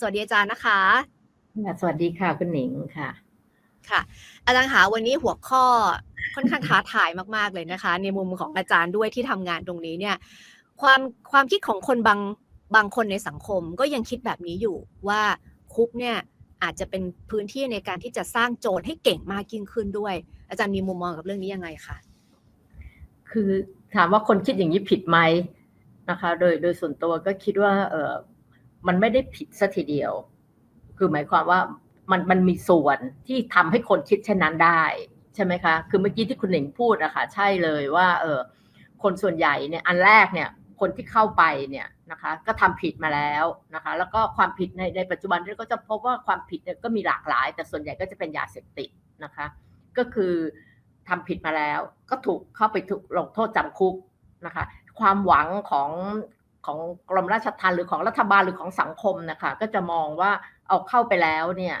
สวัสดีอาจารย์นะคะค่ะสวัสดีค่ะคุณหนิงค่ะ ค่ะ อาจารย์คะวันนี้หัวข้อค่อนข้างท้าทายมากๆเลยนะคะ ในมุมของอาจารย์ด้วยที่ทำงานตรงนี้เนี่ย ความความคิดของคนบางบางคนในสังคมก็ยังคิดแบบนี้อยู่ว่าคุกเนี่ยอาจจะเป็นพื้นที่ในการที่จะสร้างโจรให้เก่งมากยิ่งขึ้นด้วย อาจารย์มีมุมมองกับเรื่องนี้ยังไงคะคือถามว่าคนคิดอย่างนี้ผิดไหมนะคะ โดยโดยส่วนตัวก็คิดว่าเออ มันไม่ได้ผิดสัทีเดียว คือหมายความว่ามันมันมีส่วนที่ทำให้คนคิดเช่นนั้นได้ ใช่ไหมคะ คือเมื่อกี้ที่คุณหนิงพูดอะคะใช่เลยว่า เออคนส่วนใหญ่เนี่ยอันแรกเนี่ย คนที่เข้าไปเนี่ยนะคะ ก็ทำผิดมาแล้วนะคะ แล้วก็ความผิดในในปัจจุบันเราก็จะพบว่าความผิดเนี่ยก็มีหลากหลาย แต่ส่วนใหญ่ก็จะเป็นยาเสพติดนะคะ ก็คือทำผิดมาแล้ว ก็ถูกเข้าไปถูกลงโทษจำคุกนะคะ ความหวังของ ของกรมราชทัณฑ์หรือของรัฐบาลหรือของสังคมนะคะก็จะมองว่าเอาเข้าไปแล้วเนี่ย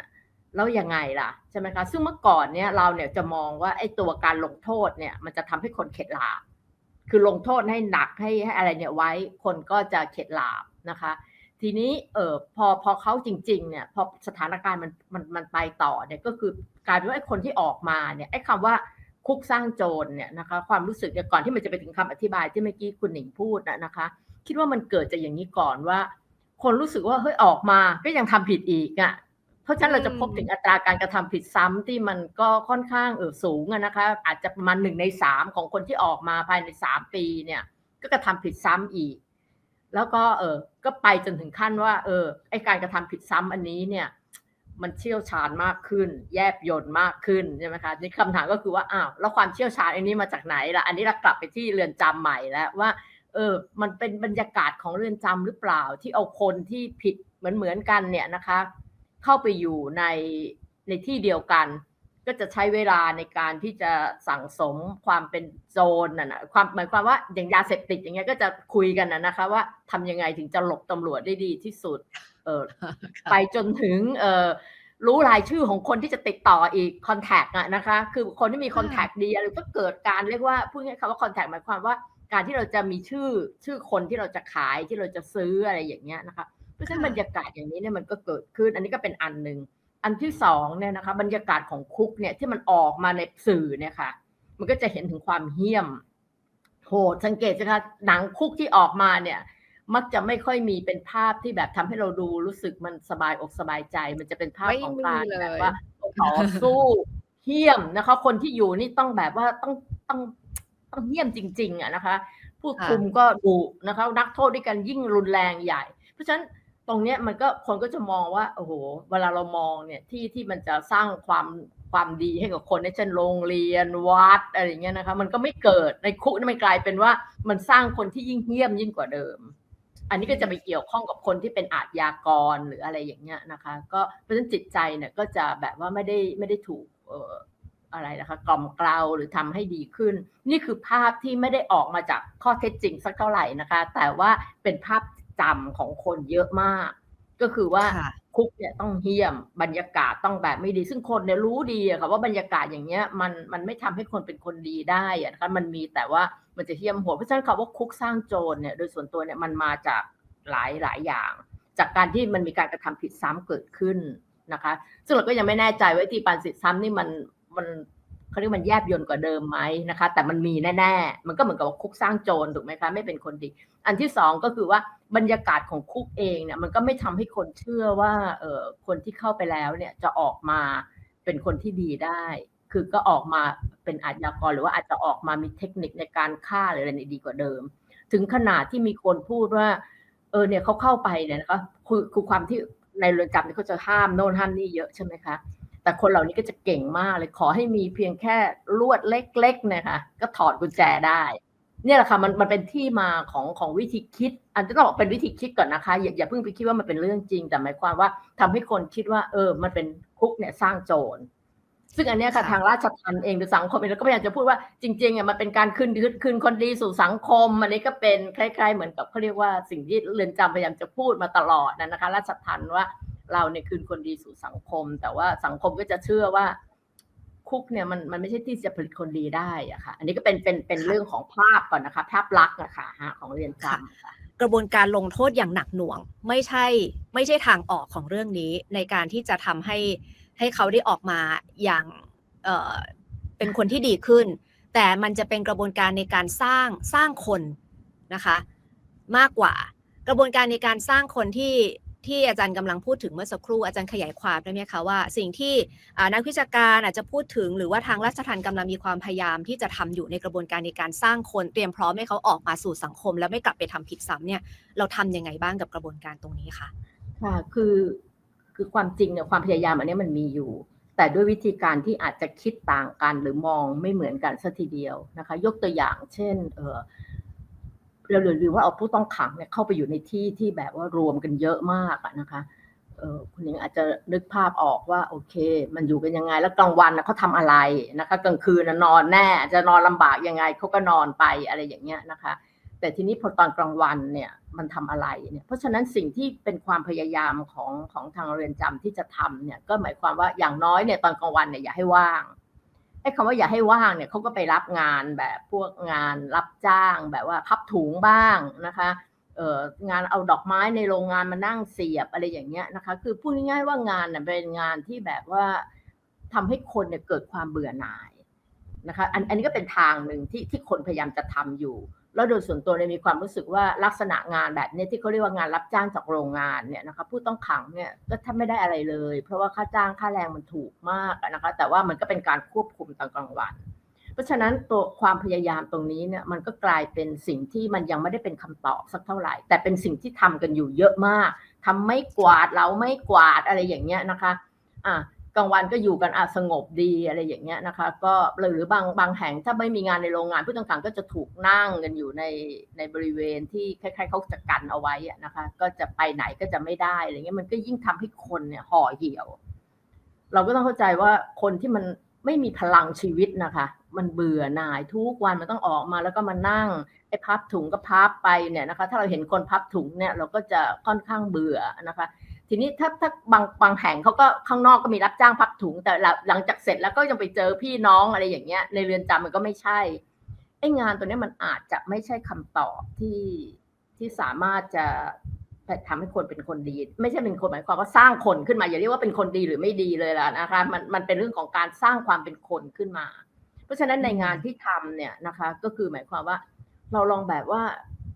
แล้วยังไงล่ะใช่ไหมคะซึ่งเมื่อก่อนเนี่ยเราเนี่ยจะมองว่าไอ้ตัวการลงโทษเนี่ยมันจะทำให้คนเข็ดหลาบ คือลงโทษให้หนักให้ให้อะไรเนี่ยไว้คนก็จะเข็ดหลาบนะคะ ทีนี้เออพอพอเขาจริงๆเนี่ยพอสถานการณ์มันมันมันไปต่อเนี่ยก็คือกลายเป็นว่าไอ้คนที่ออกมาเนี่ยไอ้คำว่าคุกสร้างโจรเนี่ยนะคะความรู้สึกเนี่ยก่อนที่มันจะไปถึงคำอธิบายที่เมื่อกี้คุณหนิงพูดนะคะ คิดว่ามันเกิดจากอย่างนี้ก่อนว่า คนรู้สึกว่าเฮ้ยออกมาก็ยังทำผิดอีกอะ่ะเพราะฉะนั้นเราจะพบถึงอัตราการกระทำผิดซ้ำที่มันก็ค่อนข้างเออสูงนะคะ อาจจะประมาณหนึ่งในสามของคนที่ออกมาภายในสามปีเนี่ย ก็กระทำผิดซ้ำอีก แล้วก็เออก็ไปจนถึงขั้นว่า เออไอการกระทำผิดซ้ำอันนี้เนี่ย มันเชี่ยวชาญมากขึ้น แยบยนต์มากขึ้นใช่ไหมคะนี่คำถามก็คือว่าอ้าวแล้วความเชี่ยวชาญอันนี้มาจากไหนล่ะ อันนี้เรากลับไปที่เรือนจำใหม่แล้วว่า เออมันเป็นบรรยากาศของเรือนจำหรือเปล่าที่เอาคนที่ผิดเหมือนเหมือนกันเนี่ยนะคะ เข้าไปอยู่ในในที่เดียวกัน ก็จะใช้เวลาในการที่จะสั่งสมความเป็นโจรน่ะนะความหมายความว่าอย่างยาเสพติดอย่างเงี้ยก็จะคุยกันนะนะคะ ว่าทำยังไงถึงจะหลบตำรวจได้ดีที่สุด เออไปจนถึงเออรู้รายชื่อของคนที่จะติดต่ออีกคอนแทคอะนะคะ คือคนที่มีคอนแทคดีอะไรก็เกิดการเรียกว่าพูดง่ายๆคำว่าคอนแทคหมายความว่า การที่เราจะมีชื่อชื่อคนที่เราจะขายที่เราจะซื้ออะไรอย่างเงี้ยนะคะ เพราะฉะนั้นบรรยากาศอย่างนี้เนี่ยมันก็เกิดขึ้น อันนี้ก็เป็นอันหนึ่งอันที่สองเนี่ยนะคะ บรรยากาศของคุกเนี่ยที่มันออกมาในสื่อเนี่ยค่ะ มันก็จะเห็นถึงความเหี้ยมโหดสังเกตนะคะหนังคุกที่ออกมาเนี่ย มักจะไม่ค่อยมีเป็นภาพที่แบบทำให้เราดูรู้สึกมันสบายอกสบายใจ มันจะเป็นภาพของการแบบว่าต่อสู้เหี้ยมนะคะ คนที่อยู่นี่ต้องแบบว่าต้องต้อง ต้องเหี้ยมจริง ๆอะนะคะผู้คุมก็ดุนะคะนักโทษด้วยกันยิ่งรุนแรงใหญ่ เพราะฉะนั้นตรงเนี้ยมันก็คนก็จะมองว่าโอ้โหเวลาเรามองเนี่ยที่ที่มันจะสร้างความความดีให้กับคนในเช่นโรงเรียนวัดอะไรอย่างเงี้ยนะคะ มันก็ไม่เกิดในคุกมันกลายเป็นว่ามันสร้างคนที่ยิ่งเหี้ยมยิ่งกว่าเดิม อันนี้ก็จะไปเกี่ยวข้องกับคนที่เป็นอาชญากรหรืออะไรอย่างเงี้ยนะคะ ก็เพราะฉะนั้นจิตใจเนี่ยก็จะแบบว่าไม่ได้ไม่ได้ถูกเอ่ออะไรนะคะกล่อมเกลาหรือทำให้ดีขึ้น นี่คือภาพที่ไม่ได้ออกมาจากข้อเท็จจริงสักเท่าไหร่นะคะ แต่ว่าเป็นภาพจำของคนเยอะมาก ก็คือว่าคุกเนี่ยต้องเฮี้ยมบรรยากาศต้องแบบไม่ดี ซึ่งคนเนี่ยรู้ดีอะค่ะว่าบรรยากาศอย่างเงี้ยมันมันไม่ทำให้คนเป็นคนดีได้อะนะคะมันมีแต่ว่ามันจะเฮี้ยมโหดเพราะฉะนั้นคำว่าคุกสร้างโจรเนี่ยโดยส่วนตัวเนี่ยมันมาจากหลายหลายอย่าง จากการที่มันมีการกระทำผิดซ้ำเกิดขึ้นนะคะ ซึ่งเราก็ยังไม่แน่ใจว่าที่ปานสิทธิซ้ำนี่มัน มันเขาเรียกมันแยบยนต์กว่าเดิมไหมนะคะ แต่มันมีแน่ๆ มันก็เหมือนกับว่าคุกสร้างโจรถูกไหมคะไม่เป็นคนดี อันที่สองก็คือว่าบรรยากาศของคุกเองเนี่ยมันก็ไม่ทำให้คนเชื่อว่าเออคนที่เข้าไปแล้วเนี่ยจะออกมาเป็นคนที่ดีได้ คือก็ออกมาเป็นอาชญากรหรือว่าอาจจะออกมามีเทคนิคในการฆ่าหรืออะไรดีกว่าเดิม ถึงขนาดที่มีคนพูดว่า เออเนี่ยเขาเข้าไปเนี่ยนะคะคือคือความที่ในเรือนจำเนี่ยเขาจะห้ามโน่นห้ามนี่เยอะใช่ไหมคะ แต่คนเหล่านี้ก็จะเก่งมากเลยขอให้มีเพียงแค่ลวดเล็กๆเนี่ยค่ะก็ถอดกุญแจได้ เนี่ยแหละค่ะมันมันเป็นที่มาของของวิธีคิด อันที่ต้องบอกเป็นวิธีคิดก่อนนะคะ อย่าอย่าเพิ่งไปคิดว่ามันเป็นเรื่องจริง แต่หมายความว่าทำให้คนคิดว่า เออ มันเป็นคุกเนี่ยสร้างโจรซึ่งอันนี้ค่ะทางราชทัณฑ์เองหรือสังคมเองก็พยายามจะพูดว่าจริงๆอะมันเป็นการคืนคืนคนดีสู่สังคม อันนี้ก็เป็นคล้าย ๆ เหมือนกับเขาเรียกว่าสิ่งที่เรือนจำพยายามจะพูดมาตลอดนะคะ ราชทัณฑ์ว่า เราเนี่ยคืนคนดีสู่สังคม แต่ว่าสังคมก็จะเชื่อว่าคุกเนี่ยมันมันไม่ใช่ที่จะผลิตคนดีได้อะค่ะ อันนี้ก็เป็นเป็นเป็นเรื่องของภาพก่อนนะคะ ภาพลักษณ์นะคะฮะของเรียนจำกระบวนการลงโทษอย่างหนักหน่วง ไม่ใช่ไม่ใช่ทางออกของเรื่องนี้ในการที่จะทำให้ให้เขาได้ออกมาอย่างเออเป็นคนที่ดีขึ้น แต่มันจะเป็นกระบวนการในการสร้างสร้างคนนะคะ มากกว่ากระบวนการในการสร้างคนที่ ที่อาจารย์กำลังพูดถึงเมื่อสักครู่อาจารย์ขยายความได้ไหมคะว่า สิ่งที่นักวิชาการอาจจะพูดถึง หรือว่าทางราชทัณฑ์กำลังมีความพยายามที่จะทำอยู่ในกระบวนการในการสร้างคนเตรียมพร้อมให้เขาออกมาสู่สังคม แล้วไม่กลับไปทำผิดซ้ำเนี่ยเราทำยังไงบ้างกับกระบวนการตรงนี้คะค่ะคือคือความจริงเนี่ยความพยายามอันนี้มันมีอยู่ แต่ด้วยวิธีการที่อาจจะคิดต่างกันหรือมองไม่เหมือนกันสัทีเดียวนะคะ ยกตัวอย่าง เช่นเออ เราหรือว่าเอาผู้ต้องขังเนี่ยเข้าไปอยู่ในที่ที่แบบว่ารวมกันเยอะมากอะนะคะคุณหญิงอาจจะนึกภาพออกว่าโอเค มันอยู่กันยังไง แล้วกลางวันเขาทำอะไรนะคะ กลางคืนนอนแน่จะนอนลำบากยังไงเขาก็นอนไปอะไรอย่างเงี้ยนะคะ แต่ทีนี้พอตอนกลางวันเนี่ยมันทำอะไรเนี่ยเพราะฉะนั้นสิ่งที่เป็นความพยายามของของทางเรือนจำที่จะทำเนี่ยก็หมายความว่าอย่างน้อยเนี่ยตอนกลางวันเนี่ยอย่าให้ว่าง ไอ้คำว่าอย่าให้ว่างเนี่ยเขาก็ไปรับงานแบบพวกงานรับจ้างแบบว่าพับถุงบ้างนะคะเอ่องานเอาดอกไม้ในโรงงานมานั่งเสียบอะไรอย่างเงี้ยนะคะ คือพูดง่ายๆว่างานเน่ยเป็นงานที่แบบว่าทำให้คนเนี่ยเกิดความเบื่อหน่ายนะคะอันอันนี้ก็เป็นทางหนึ่งที่ที่คนพยายามจะทำอยู่ แล้วโดยส่วนตัวเนี่ยมีความรู้สึกว่าลักษณะงานแบบนี้ที่เขาเรียกว่างานรับจ้างจากโรงงานเนี่ยนะคะผู้ต้องขังเนี่ยก็แทบไม่ได้อะไรเลย เพราะว่าค่าจ้างค่าแรงมันถูกมากนะคะ แต่ว่ามันก็เป็นการควบคุมตอนกลางวัน เพราะฉะนั้นตัวความพยายามตรงนี้เนี่ยมันก็กลายเป็นสิ่งที่มันยังไม่ได้เป็นคำตอบสักเท่าไหร่ แต่เป็นสิ่งที่ทำกันอยู่เยอะมากทำไม่กวาดเราไม่กวาดอะไรอย่างเงี้ยนะคะอะ กลางวันก็อยู่กันอาสงบดีอะไรอย่างเงี้ยนะคะ ก็หรือบางบางแห่งถ้าไม่มีงานในโรงงาน ผู้ต้องขังก็จะถูกนั่งกันอยู่ในในบริเวณที่คล้ายๆเขาจะกันเอาไว้นะคะ ก็จะไปไหนก็จะไม่ได้อะไรเงี้ยมันก็ยิ่งทำให้คนเนี่ยห่อเหี่ยว เราก็ต้องเข้าใจว่าคนที่มันไม่มีพลังชีวิตนะคะ มันเบื่อหน่ายทุกวันมันต้องออกมาแล้วก็มานั่งไอ้พับถุงก็พับไปเนี่ยนะคะ ถ้าเราเห็นคนพับถุงเนี่ยเราก็จะค่อนข้างเบื่อนะคะ ทีนี้ถ้าถ้าบางบางแห่งเขาก็ข้างนอกก็มีรับจ้างพับถุง แต่หลังจากเสร็จแล้วก็ยังไปเจอพี่น้องอะไรอย่างเงี้ย ในเรือนจำมันก็ไม่ใช่ไอ้งานตัวนี้มันอาจจะไม่ใช่คำตอบที่ที่สามารถจะทำให้คนเป็นคนดี ไม่ใช่เป็นคนหมายความว่าสร้างคนขึ้นมาอย่าเรียกว่าเป็นคนดีหรือไม่ดีเลยล่ะนะคะมันมันเป็นเรื่องของการสร้างความเป็นคนขึ้นมา เพราะฉะนั้นในงานที่ทำเนี่ยนะคะ ก็คือหมายความว่า เราลองแบบว่า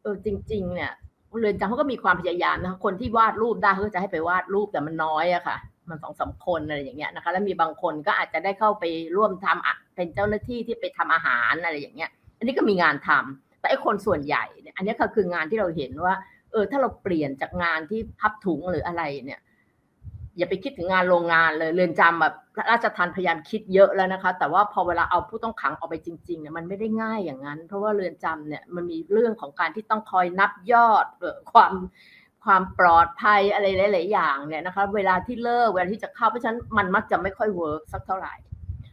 เออจริง ๆ เนี่ย เรือนจำเขาก็มีความพยายามนะคะคนที่วาดรูปได้เขาจะให้ไปวาดรูปแต่มันน้อยอะค่ะ มันสองสาคนอะไรอย่างเงี้ยนะคะ แล้วมีบางคนก็อาจจะได้เข้าไปร่วมทำเป็นเจ้าหน้าที่ที่ไปทำอาหารอะไรอย่างเงี้ย อันนี้ก็มีงานทำแต่ไอ้คนส่วนใหญ่เนี่ยอันนี้ก็คืองานที่เราเห็นว่า เออถ้าเราเปลี่ยนจากงานที่พับถุงหรืออะไรเนี่ย อย่าไปคิดถึงงานโรงงานเลยเรือนจำแบบราชทันพยายามคิดเยอะแล้วนะคะ แต่ว่าพอเวลาเอาผู้ต้องขังออกไปจริงๆเนี่ยมันไม่ได้ง่ายอย่างนั้น เพราะว่าเรือนจำเนี่ยมันมีเรื่องของการที่ต้องคอยนับยอดความความปลอดภัยอะไรหลายๆอย่างเนี่ยนะคะเวลาที่เลิกเวลาที่จะเข้าเพราะฉะนั้นมันมักจะไม่ค่อยเวิร์กสักเท่าไหร่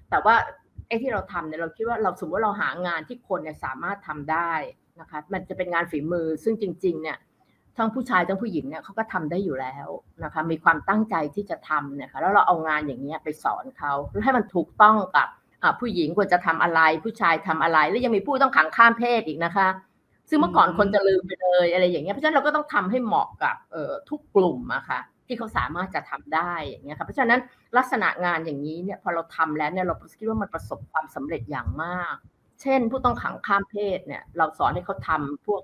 แต่ว่าไอ้ที่เราทำเนี่ยเราคิดว่าเราสมมติเราหางานที่คนเนี่ยสามารถทำได้นะคะมันจะเป็นงานฝีมือซึ่งจริง ๆเนี่ย ทั้งผู้ชายทั้งผู้หญิงเนี่ยเขาก็ทำได้อยู่แล้วนะคะมีความตั้งใจที่จะทำเนี่ยค่ะแล้วเราเอางานอย่างเงี้ยไปสอนเขาแล้วให้มันถูกต้องกับผู้หญิงควรจะทำอะไร ผู้ชายทำอะไร แล้วยังมีผู้ต้องขังข้ามเพศอีกนะคะ ซึ่งเมื่อก่อนคนจะลืมไปเลยอะไรอย่างเงี้ยเพราะฉะนั้นเราก็ต้องทำให้เหมาะกับทุกกลุ่มอะค่ะที่เขาสามารถจะทำได้อย่างเงี้ยค่ะเพราะฉะนั้นลักษณะงานอย่างนี้เนี่ยพอเราทำแล้วเนี่ยเราคิดว่ามันประสบความสำเร็จอย่างมาก เช่น ผู้ต้องขังข้ามเพศเนี่ยเราสอนให้เขาทำพวก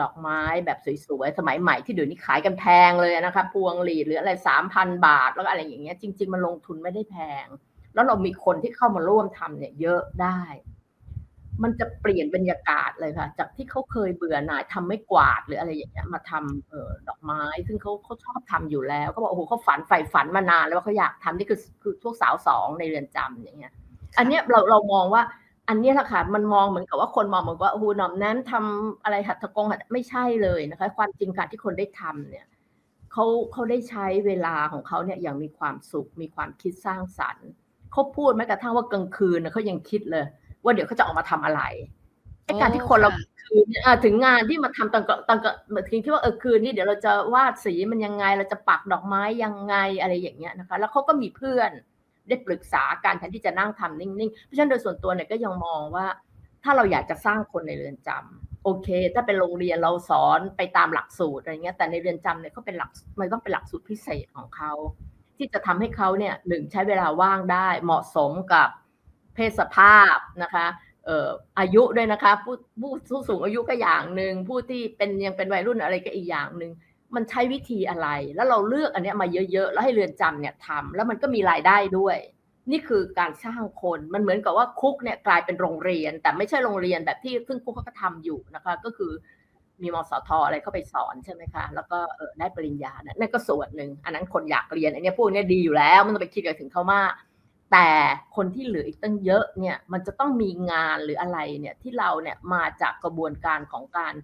ดอกไม้แบบสวยๆ สมัยใหม่ที่เดี๋ยวนี้ขายกันแพงเลยนะคะพวงหลีดหรืออะไรสามพันบาท แล้วก็อะไรอย่างเงี้ยจริง ๆ มันลงทุนไม่ได้แพง แล้วเรามีคนที่เข้ามาร่วมทำเนี่ย เยอะได้ มันจะเปลี่ยนบรรยากาศเลยค่ะ จากที่เขาเคยเบื่อหน่ายทำไม่กวาดหรืออะไรอย่างเงี้ย มาทำเออดอกไม้ ซึ่งเขาเขาชอบทำอยู่แล้วเขาบอกโอ้โหเขาฝันใฝ่ฝันมานานแล้วว่าเขาอยากทำนี่คือคือพวกสาวสองในเรือนจำอย่างเงี้ย อันเนี้ยเราเรามองว่า อันนี้แหละค่ะมันมองเหมือนกับว่าคนมองเหมือนว่าโอ้โหหน่อมนั้นทำอะไรหัตถกงหัตไม่ใช่เลยนะคะ ความจริงการที่คนได้ทำเนี่ยเขาเขาได้ใช้เวลาของเขาเนี่ยอย่างมีความสุข มีความคิดสร้างสรรค์เขาพูดแม้กระทั่งว่ากลางคืนเขายังคิดเลย ว่าเดี๋ยวเขาจะออกมาทำอะไรไอ้การที่คนเราคืนถึงงานที่มาทำตอนตอนถึงที่ว่าเออคืนนี้เดี๋ยวเราจะวาดสีมันยังไงเราจะปักดอกไม้ยังไงอะไรอย่างเงี้ยนะคะ แล้วเขาก็มีเพื่อน ได้ปรึกษาการแทนที่จะนั่งทำนิ่งๆ เพราะฉะนั้นโดยส่วนตัวเนี่ยก็ยังมองว่า ถ้าเราอยากจะสร้างคนในเรือนจำโอโอเค ถ้าเป็นโรงเรียนเราสอนไปตามหลักสูตรอะไรเงี้ยแต่ในเรือนจำเนี่ยเขาเป็นหลักมันต้องเป็นหลักสูตรพิเศษของเขาที่จะทำให้เขาเนี่ยหนึ่งใช้เวลาว่างได้เหมาะสมกับเพศสภาพนะคะอายุด้วยนะคะผู้ผู้สูงอายุก็อย่างหนึ่งผู้ที่เป็นยังเป็นวัยรุ่นอะไรก็อีกอย่างหนึ่ง มันใช้วิธีอะไร แล้วเราเลือกอันเนี้ยมาเยอะๆ แล้วให้เรือนจำเนี่ยทำแล้วมันก็มีรายได้ด้วย นี่คือการสร้างคน มันเหมือนกับว่าคุกเนี่ยกลายเป็นโรงเรียน แต่ไม่ใช่โรงเรียนแบบที่ซึ่งคุกเขาก็ทำอยู่นะคะ ก็คือมีมสทอะไรเข้าไปสอนใช่ไหมคะ แล้วก็เออได้ปริญญานะนั่นก็ส่วนหนึ่ง อันนั้นคนอยากเรียน อันเนี้ยพวกเนี้ยดีอยู่แล้ว มันต้องไปคิดอะไรถึงเขามาก แต่คนที่เหลืออีกตั้งเยอะเนี่ย มันจะต้องมีงานหรืออะไรเนี่ยที่เราเนี่ยมาจากกระบวนการของการ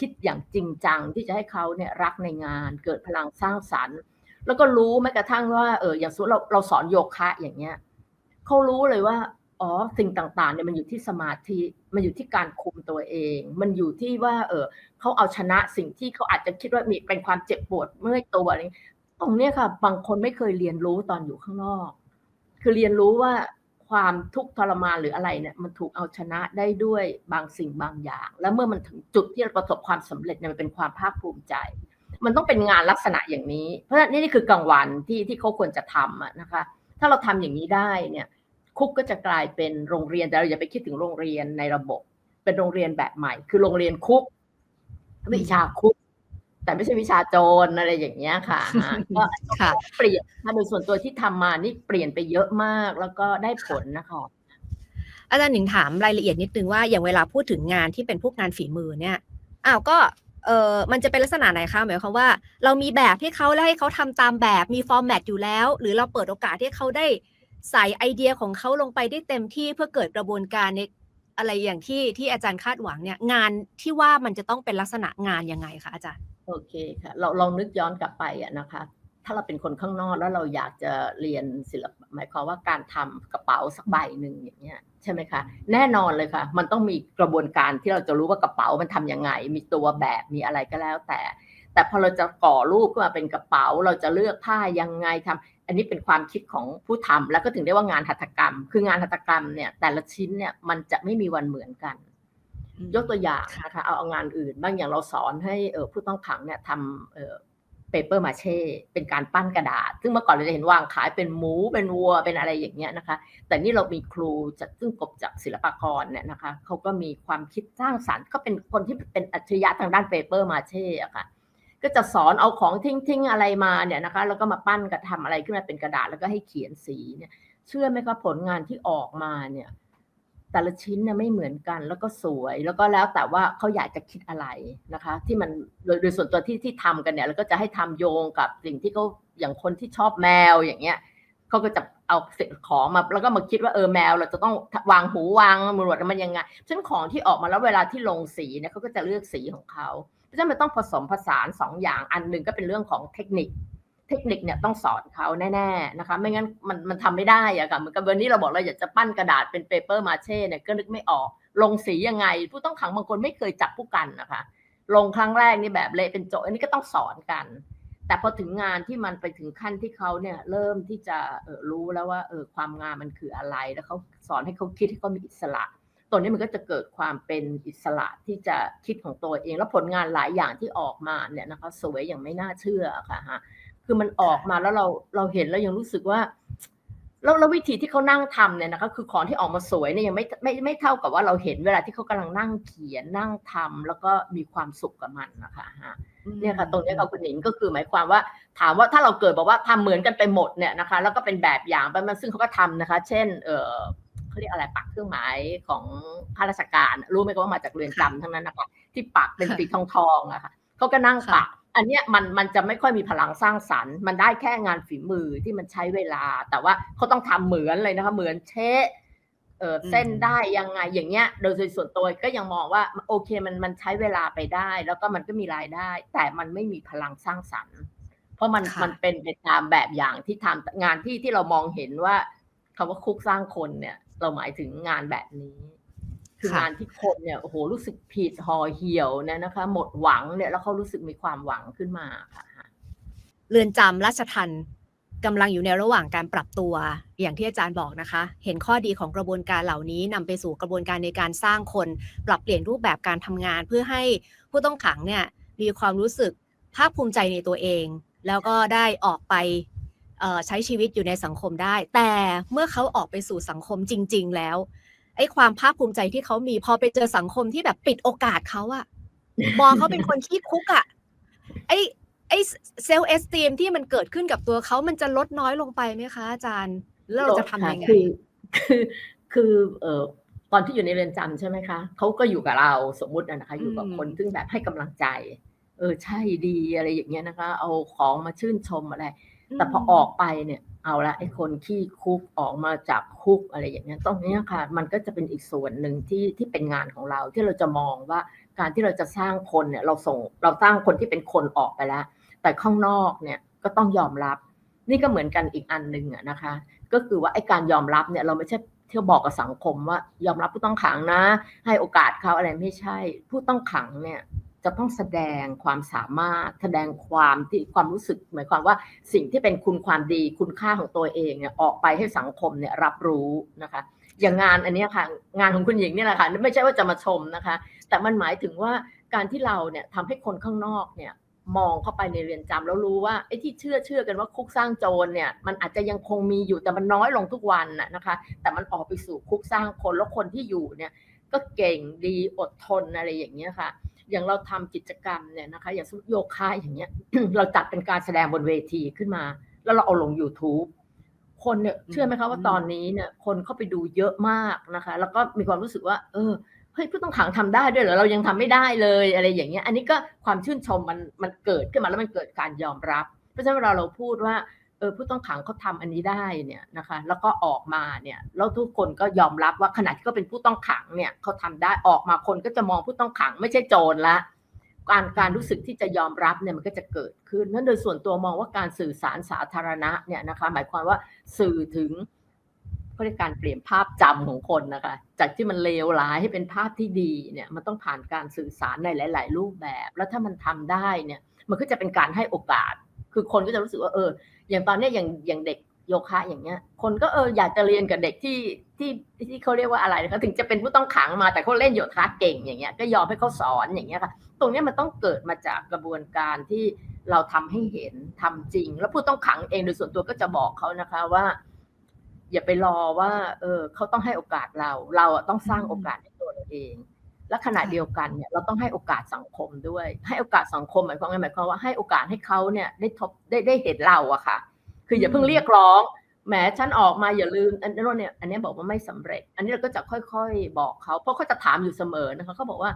คิดอย่างจริงจังที่จะให้เขาเนี่ยรักในงาน เกิดพลังสร้างสรรค์ แล้วก็รู้แม้กระทั่งว่าเอออย่างสมมติเราเราสอนโยคะอย่างเงี้ยเขารู้เลยว่าอ๋อสิ่งต่างๆเนี่ยมันอยู่ที่สมาธิมันอยู่ที่การคุมตัวเอง มันอยู่ที่ว่า เออเขาเอาชนะสิ่งที่เขาอาจจะคิดว่ามีเป็นความเจ็บปวดเมื่อยตัวอะไรตรงเนี้ยค่ะ บางคนไม่เคยเรียนรู้ตอนอยู่ข้างนอก คือเรียนรู้ว่า ความทุกข์ทรมานหรืออะไรเนี่ยมันถูกเอาชนะได้ด้วยบางสิ่งบางอย่าง แล้วเมื่อมันถึงจุดที่เราประสบความสำเร็จเนี่ยมันเป็นความภาคภูมิใจ มันต้องเป็นงานลักษณะอย่างนี้ เพราะฉะนั้นนี่คือกลางวันที่ที่เขาควรจะทำอะนะคะ ถ้าเราทำอย่างนี้ได้เนี่ยคุกก็จะกลายเป็นโรงเรียนแต่เราอย่าไปคิดถึงโรงเรียนในระบบ เป็นโรงเรียนแบบใหม่ คือโรงเรียนคุก วิชาคุก แต่ไม่ใช่วิชาโจรอะไรอย่างเงี้ยค่ะก็ค่ะเปลี่ยนถ้าโดยส่วนตัวที่ทำมานี่เปลี่ยนไปเยอะมากแล้วก็ได้ผลนะคะอาจารย์หนิงถามรายละเอียดนิดนึงว่าอย่างเวลาพูดถึงงานที่เป็นพวกงานฝีมือเนี่ยอ้าวก็เออมันจะเป็นลักษณะไหนคะหมายความว่า เรามีแบบให้เขาแล้วให้เขาทำตามแบบมีฟอร์แมตอยู่แล้ว หรือเราเปิดโอกาสให้เขาได้ใส่ไอเดียของเขาลงไปได้เต็มที่เพื่อเกิดกระบวนการในอะไรอย่างที่ที่อาจารย์คาดหวังเนี่ย งานที่ว่ามันจะต้องเป็นลักษณะงานยังไงคะอาจารย์ โอเคค่ะ เราลองนึกย้อนกลับไปอะนะคะ ถ้าเราเป็นคนข้างนอกแล้วเราอยากจะเรียนศิลปะหมายความว่าการทำกระเป๋าสักใบหนึ่งอย่างเงี้ยใช่ไหมคะ แน่นอนเลยค่ะ มันต้องมีกระบวนการที่เราจะรู้ว่ากระเป๋ามันทำยังไง มีตัวแบบมีอะไรก็แล้วแต่ แต่พอเราจะก่อรูปขึ้นมาเป็นกระเป๋า เราจะเลือกผ้ายังไงทำอันนี้เป็นความคิดของผู้ทำแล้วก็ถึงได้ว่างานหัตถกรรม คืองานหัตถกรรมเนี่ยแต่ละชิ้นเนี่ยมันจะไม่มีวันเหมือนกัน ยกตัวอย่างนะคะเอาเอางานอื่นบ้างอย่างเราสอนให้ผู้ต้องขังเนี่ยทำเปเปอร์มาเช่เป็นการปั้นกระดาษ ซึ่งเมื่อก่อนเราจะเห็นวางขายเป็นหมูเป็นวัวเป็นอะไรอย่างเงี้ยนะคะ แต่นี่เรามีครูจากซึ่งกบจากศิลปากรเนี่ยนะคะเขาก็มีความคิดสร้างสรรค์ก็เป็นคนที่เป็นอัจฉริยะทางด้านเปเปอร์มาเช่อะค่ะก็จะสอนเอาของทิ้งๆอะไรมาเนี่ยนะคะแล้วก็มาปั้นกระทำอะไรขึ้นมาเป็นกระดาษแล้วก็ให้เขียนสีเนี่ยเชื่อไหมคะผลงานที่ออกมาเนี่ย แต่ละชิ้นเนี่ยไม่เหมือนกัน แล้วก็สวย แล้วก็แล้วแต่ว่าเขาอยากจะคิดอะไรนะคะ ที่มันโดยโดยส่วนตัวที่ที่ทำกันเนี่ย แล้วก็จะให้ทำโยงกับสิ่งที่เขาอย่างคนที่ชอบแมวอย่างเงี้ยเขาก็จะเอาเศษของมาแล้วก็มาคิดว่าเออแมว เราจะต้องวางหูวางมือวดมันยังไงฉะนั้นของที่ออกมาแล้วเวลาที่ลงสีเนี่ยเขาก็จะเลือกสีของเขาเพราะฉะนั้นมันต้องผสมผสานสองอย่างอันหนึ่งก็เป็นเรื่องของเทคนิค เทคนิคเนี่ยต้องสอนเขาแน่ๆนะคะ ไม่งั้นมันมันทำไม่ได้อะค่ะเหมือนกับวันนี้เราบอกเราอยากจะปั้นกระดาษเป็นเปเปอร์มาเช่เนี่ยก็นึกไม่ออก ลงสียังไง ผู้ต้องขังบางคนไม่เคยจับผู้กันนะคะ ลงครั้งแรกนี่แบบเละเป็นโจอันนี้ก็ต้องสอนกัน แต่พอถึงงานที่มันไปถึงขั้นที่เขาเนี่ยเริ่มที่จะเออรู้แล้วว่าเออความงามมันคืออะไร แล้วเขาสอนให้เขาคิดให้เขามีอิสระตัวนี้มันก็จะเกิดความเป็นอิสระที่จะคิดของตัวเอง แล้วผลงานหลายอย่างที่ออกมาเนี่ยนะคะสวยอย่างไม่น่าเชื่อค่ะฮะ คือมันออกมาแล้วเราเราเห็นแล้วยังรู้สึกว่าแล้วแล้ววิธีที่เขานั่งทำเนี่ยนะคะคือของที่ออกมาสวยเนี่ยยังไม่ไม่ไม่เท่ากับว่าเราเห็นเวลาที่เขากำลังนั่งเขียนนั่งทำแล้วก็มีความสุขกับมันนะคะฮะเนี่ยค่ะ ตรงเนี้ยค่ะคุณหนิงก็คือหมายความว่า ถามว่าถ้าเราเกิดบอกว่าทำเหมือนกันไปหมดเนี่ยนะคะ แล้วก็เป็นแบบอย่างไปมันซึ่งเขาก็ทำนะคะ เช่น เออเขาเรียกอะไรปักเครื่องหมายของข้าราชการ รู้ไหมคะว่ามาจากเรือนจำทั้งนั้นนะคะที่ปักเป็นสีทองทองๆอะค่ะเขาก็นั่งปัก อันเนี้ยมันมันจะไม่ค่อยมีพลังสร้างสรรค์ มันได้แค่งานฝีมือที่มันใช้เวลา แต่ว่าเขาต้องทำเหมือนเลยนะคะเหมือนเชะเออเส้นได้ยังไงอย่างเงี้ย โดยส่วนตัวก็ยังมองว่าโอเคมันมันใช้เวลาไปได้ แล้วก็มันก็มีรายได้ แต่มันไม่มีพลังสร้างสรรค์ เพราะมันค่ะมันเป็นไปตามแบบอย่างที่ทำงานที่ที่เรามองเห็นว่าคำว่าคุกสร้างคนเนี่ย เราหมายถึงงานแบบนี้ คือค่ะงานที่คนเนี่ยโอ้โหรู้สึกผิดห่อเหี่ยวเนี่ยนะคะ หมดหวังเนี่ยแล้วเขารู้สึกมีความหวังขึ้นมาค่ะเรือนจำราชทันกำลังอยู่ในระหว่างการปรับตัวอย่างที่อาจารย์บอกนะคะ เห็นข้อดีของกระบวนการเหล่านี้นำไปสู่กระบวนการในการสร้างคน ปรับเปลี่ยนรูปแบบการทำงาน เพื่อให้ผู้ต้องขังเนี่ยมีความรู้สึกภาคภูมิใจในตัวเอง แล้วก็ได้ออกไปเอ่อใช้ชีวิตอยู่ในสังคมได้ แต่เมื่อเขาออกไปสู่สังคมจริง ๆ แล้ว ไอ้ความภาคภูมิใจที่เขามีพอไปเจอสังคมที่แบบปิดโอกาสเขาอะมองเขาเป็นคนขี้คุกอะไอ้ไอ้เซลล์เอสตีมที่มันเกิดขึ้นกับตัวเขามันจะลดน้อยลงไปไหมคะอาจารย์ แล้วเราจะทำยังไงคือคือคือเอ่อตอนที่อยู่ในเรือนจำใช่ไหมคะเขาก็อยู่กับเราสมมุตินะนะคะ อยู่กับอืมคนซึ่งแบบให้กำลังใจ เออใช่ดีอะไรอย่างเงี้ยนะคะ เอาของมาชื่นชมอะไร แต่พอออกไปเนี่ยเอาละไอ้คนขี้คุกออกมาจากคุกอะไรอย่างเงี้ยตรงนี้ค่ะ มันก็จะเป็นอีกส่วนหนึ่งที่ที่เป็นงานของเราที่เราจะมองว่าการที่เราจะสร้างคนเนี่ยเราส่งเราสร้างคนที่เป็นคนออกไปแล้ว แต่ข้างนอกเนี่ยก็ต้องยอมรับ นี่ก็เหมือนกันอีกอันหนึ่งนะคะ ก็คือว่าไอ้การยอมรับเนี่ยเราไม่ใช่เที่ยวบอกกับสังคมว่ายอมรับผู้ต้องขังนะ ให้โอกาสเขาอะไรไม่ใช่ ผู้ต้องขังเนี่ย จะต้องแสดงความสามารถ แสดงความที่ความรู้สึก หมายความว่าสิ่งที่เป็นคุณความดีคุณค่าของตัวเองเนี่ยออกไปให้สังคมเนี่ยรับรู้นะคะ อย่างงานอันนี้ค่ะ งานของคุณหญิงเนี่ยแหละค่ะไม่ใช่ว่าจะมาชมนะคะ แต่มันหมายถึงว่าการที่เราเนี่ยทำให้คนข้างนอกเนี่ยมองเข้าไปในเรือนจำแล้วรู้ว่าไอ้ที่เชื่อเชื่อกันว่าคุกสร้างโจรเนี่ยมันอาจจะยังคงมีอยู่แต่มันน้อยลงทุกวันน่ะนะคะ แต่มันออกไปสู่คุกสร้างคนแล้วคนที่อยู่เนี่ยก็เก่งดีอดทนอะไรอย่างเงี้ยค่ะ อย่างเราทำกิจกรรมเนี่ยนะคะ อย่างสมมุติโยคะอย่างเงี้ย เราจัดเป็นการแสดงบนเวทีขึ้นมา แล้วเราเอาลง YouTube คนเนี่ยเชื่อไหมคะว่าตอนนี้เนี่ย คนเข้าไปดูเยอะมากนะคะ แล้วก็มีความรู้สึกว่า เออเฮ้ยผู้ต้องขังทำได้ด้วยเหรอเรายังทำไม่ได้เลยอะไรอย่างเงี้ย อันนี้ก็ความชื่นชมมันมันเกิดขึ้นมาแล้วมันเกิดการยอมรับ เพราะฉะนั้นเวลาเราพูดว่า เออผู้ต้องขังเขาทำอันนี้ได้เนี่ยนะคะ แล้วก็ออกมาเนี่ยแล้วทุกคนก็ยอมรับว่าขณะที่เขาเป็นผู้ต้องขังเนี่ยเขาทำได้ออกมาคนก็จะมองผู้ต้องขังไม่ใช่โจรละการการรู้สึกที่จะยอมรับเนี่ยมันก็จะเกิดขึ้นนั้นโดยส่วนตัวมองว่าการสื่อสารสาธารณะเนี่ยนะคะ หมายความว่าสื่อถึงเขาเรียกการเปลี่ยนภาพจำของคนนะคะ จากที่มันเลวร้ายให้เป็นภาพที่ดีเนี่ยมันต้องผ่านการสื่อสารในหลาย ๆ รูปแบบ แล้วถ้ามันทำได้เนี่ยมันก็จะเป็นการให้โอกาส คือคนก็จะรู้สึกว่าเออ อย่างตอนนี้อย่างอย่างเด็กโยคะอย่างเงี้ย คนก็เอออยากจะเรียนกับเด็กที่ที่ที่เขาเรียกว่าอะไรนะคะถึงจะเป็นผู้ต้องขังมาแต่เขาเล่นโยคะเก่งอย่างเงี้ยก็ยอมให้เขาสอนอย่างเงี้ยค่ะ ตรงนี้มันต้องเกิดมาจากกระบวนการที่เราทำให้เห็นทำจริง แล้วผู้ต้องขังเองโดยส่วนตัวก็จะบอกเขานะคะว่า อย่าไปรอว่า เออเขาต้องให้โอกาสเรา เราอะต้องสร้างโอกาสให้ตัวเราเอง และขณะเดียวกันเนี่ยเราต้องให้โอกาสสังคมด้วย ให้โอกาสสังคมหมายความว่าหมายความว่าให้โอกาสให้เขาเนี่ยได้ทบได้ได้เห็นเราอะค่ะ คืออย่าเพิ่งเรียกร้องแหมฉันออกมาอย่าลืมอันนั้นเนี่ยอันนี้บอกว่าไม่สำเร็จ อันนี้เราก็จะค่อยๆบอกเขาเพราะเขาจะถามอยู่เสมอนะคะเขาบอกว่า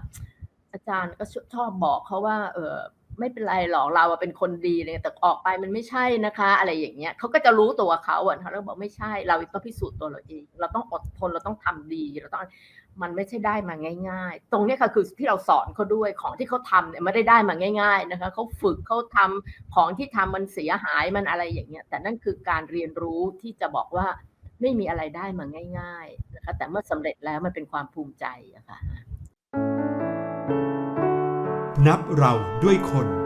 อาจารย์ก็ชอบบอกเขาว่า เออไม่เป็นไรหรอกเราอะเป็นคนดีเลยแต่ออกไปมันไม่ใช่นะคะ อะไรอย่างเงี้ยเขาก็จะรู้ตัวเขาอะนะคะแล้วบอกไม่ใช่ เราต้องพิสูจน์ตัวเราเอง เราต้องอดทนเราต้องทำดีเราต้อง มันไม่ใช่ได้มาง่าย ๆ ตรงนี้ค่ะคือที่เราสอนเขาด้วยของที่เขาทำเนี่ยไม่ได้ได้มาง่าย ๆนะคะเขาฝึกเขาทำของที่ทำมันเสียหายมันอะไรอย่างเงี้ย แต่นั่นคือการเรียนรู้ที่จะบอกว่าไม่มีอะไรได้มาง่าย ๆนะคะ แต่เมื่อสำเร็จแล้วมันเป็นความภูมิใจอะค่ะนับเราด้วยคน